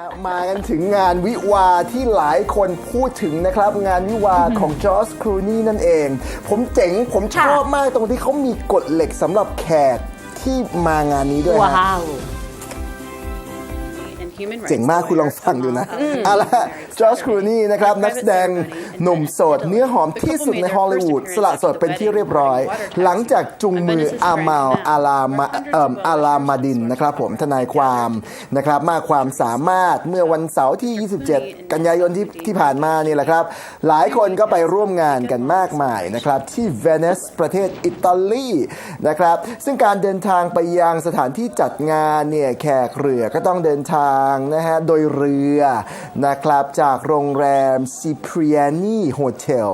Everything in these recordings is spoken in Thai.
ฮะมากันถึงงานวิวาห์ที่หลายคนพูดถึงนะครับ งานวิวาห์ของจอร์จครูนี่นั่นเอง ผมเจ๋งผมชอบมากตรงที่เขามีกฎเหล็กสำหรับแขกที่มางานนี้ด้วยฮะ ว้าว เจ๋งมากคุณลองฟังดูนะเอาละจอร์จครูนี่นะครับนักแสดงหนุ่มโสด เนื้อหอมที่สุดในฮอลลีวูดสละโสดเป็นที่เรียบร้อย หลังจากจุงมืออามาลอาลามาเอ่ออาลามาดินนะครับผมทนายความนะครับมากความสามารถเมื่อวันเสาร์ที่ 27 กันยายนที่ที่ผ่านมานี่แหละครับ หลายคนก็ไปร่วมงานกันมากมายนะครับที่เวนิสประเทศอิตาลีนะครับซึ่งการเดินทางไปยังสถานที่จัดงานเนี่ยแขกเรือก็ต้องเดินทางนะฮะ โดยเรือนะครับจากโรงแรมซิเ r รียนีโฮเทล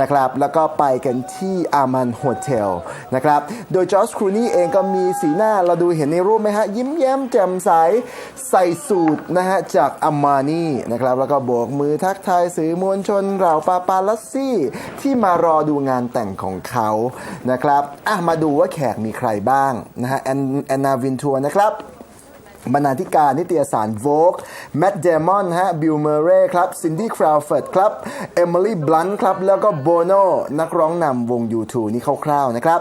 นะครับแล้วก็ไปกันที่อามันโฮเทลนะครับโดยจอร์จครูนี่เองก็มีสีหน้าเราดูเห็นในรูปไหมฮะ ยิ้มแย้มแจ่มใสใส่สูตรนะฮะ จากอามานี่นะครับแล้วก็โบกมือทักทายสื่อมวลชนเหล่าปาปาลัสซี่ ที่มารอดูงานแต่งของเขานะครับอะมาดูว่าแขกมีใครบ้างนะฮะแอนนาวินทัวร์นะครับ บรรณาธิการนิตยสาร Vogue แม t เดมอนฮะบิลเมเร่ครับซินดี้คราวเฟิร์ดครับเอมิลี่บลันครับ แล้วก็โบโนนักร้องนำวง U2 นี่คร่าวๆนะครับ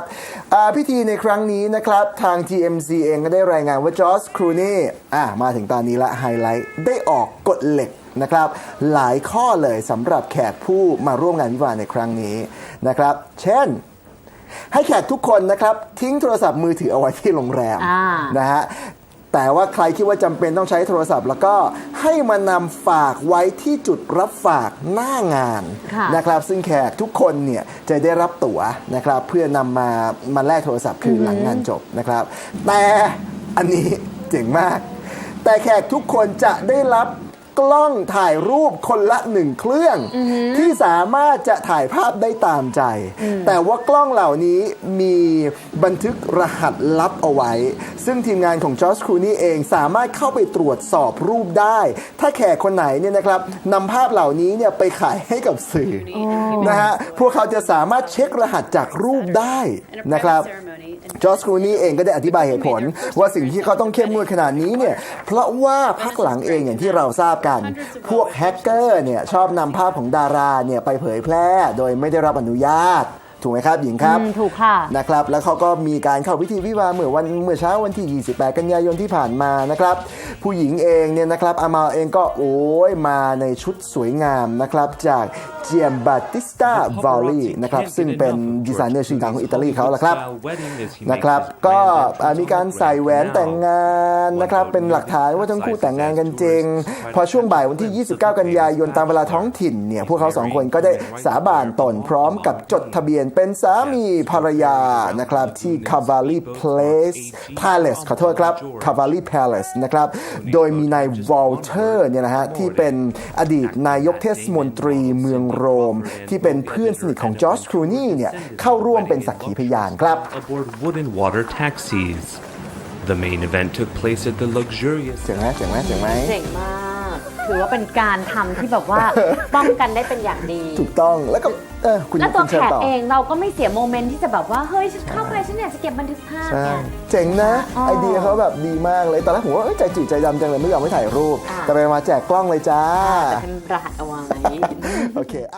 อ่าพิธีในครั้งนี้นะครับ ทาง TMC เองก็ได้รายงานว่าจอร์จครูนี่อะมาถึงตอนนี้ละไฮไลท์ ได้ออกกฎเหล็กนะครับหลายข้อเลยสำหรับแขกผู้มาร่วมงานวิวาห์ในครั้งนี้นะครับ เช่นให้แขกทุกคนนะครับทิ้งโทรศัพท์มือถือเอาไว้ที่โรงแรมอ่านะฮะ แต่ว่าใครคิดว่าจำเป็นต้องใช้โทรศัพท์ แล้วก็ให้มานำฝากไว้ที่จุดรับฝากหน้างานค่ะนะครับ ซึ่งแขกทุกคนเนี่ยจะได้รับตั๋วนะครับ เพื่อนำมามาแลกโทรศัพท์คืนหลังงานจบนะครับ แต่อันนี้เจ๋งมาก แต่แขกทุกคนจะได้รับ กล้องถ่ายรูปคนละหนึ่งเครื่อง ที่สามารถจะถ่ายภาพได้ตามใจ แต่ว่ากล้องเหล่านี้มีบันทึกรหัสลับเอาไว้ ซึ่งทีมงานของจอร์จครูนี่เองสามารถเข้าไปตรวจสอบรูปได้ ถ้าแขกคนไหนเนี่ยนะครับนำภาพเหล่านี้เนี่ยไปขายให้กับสื่ออนะฮะพวกเขาจะสามารถเช็ครหัสจากรูปได้นะครับ จอร์จครูนี่เองก็ได้อธิบายเหตุผล ว่าสิ่งที่เขาต้องเข้มงวดขนาดนี้เนี่ยเพราะว่าพักหลังเองอย่างที่เราทราบกัน พวกแฮกเกอร์เนี่ยชอบนำภาพของดาราเนี่ยไปเผยแพร่ โดยไม่ได้รับอนุญาต ถูกไหมครับหญิงครับอืมถูกค่ะนะครับ แล้วเขาก็มีการเข้าพิธีวิวาห์เมื่อวันเมื่อเช้าวันที่ 28 กันยายนที่ผ่านมานะครับ ผู้หญิงเองเนี่ยนะครับอามาเองก็โอ้ยมาในชุดสวยงามนะครับจากเจียมบัตติสตาวาลีนะครับซึ่งเป็นดีไซเนอร์ชื่อดังของอิตาลีเขาแหละครับนะครับก็อ่ามีการใส่แหวนแต่งงานนะครับเป็นหลักฐานว่าทั้งคู่แต่งงานกันจริง พอช่วงบ่ายวันที่ 29 กันยายนตามเวลาท้องถิ่นเนี่ยพวกเขาสองคนก็ได้สาบานตนพร้อมกับจดทะเบียนเป็นสามีภรรยานะครับที่ Cavalli Place Palace ขอโทษครับ Cavalli Palace นะครับโดยมีนายวอลเตอร์เนี่ยนะฮะที่เป็นอดีตนายกเทศมนตรีเมืองโรม ที่เป็นเพื่อนสนิทของจอร์จครูนี่เนี่ยเข้าร่วมเป็นสักขีพยานครับ aboard wooden water taxis. The main event took place at the luxurious เจ๋งไหมเจ๋งไหมเจ๋งไหมเจ๋งมาก ถือว่าเป็นการทำที่แบบว่า ป้องกันได้เป็นอย่างดี ถูกต้องแล้วก็เออคุณแล้วตัวคุณแขเชิญกต่อเองเราก็ไม่เสียโมเมนต์ที่จะแบบว่า เฮ้ยฉันเข้าไปฉันอยากจะเก็บบันทึกภาพใช่ไงเจ๋งนะ อ๋อไอเดียเขาแบบดีมากเลยตอนแรกผมว่าเอ้ยใจจืดใจดำจังเลยไม่ยอมให้ถ่ายรูป อ่า แต่ไปมาแจกกล้องเลยจ้า แต่เป็นรหัสเอาไว้ โอเคอะ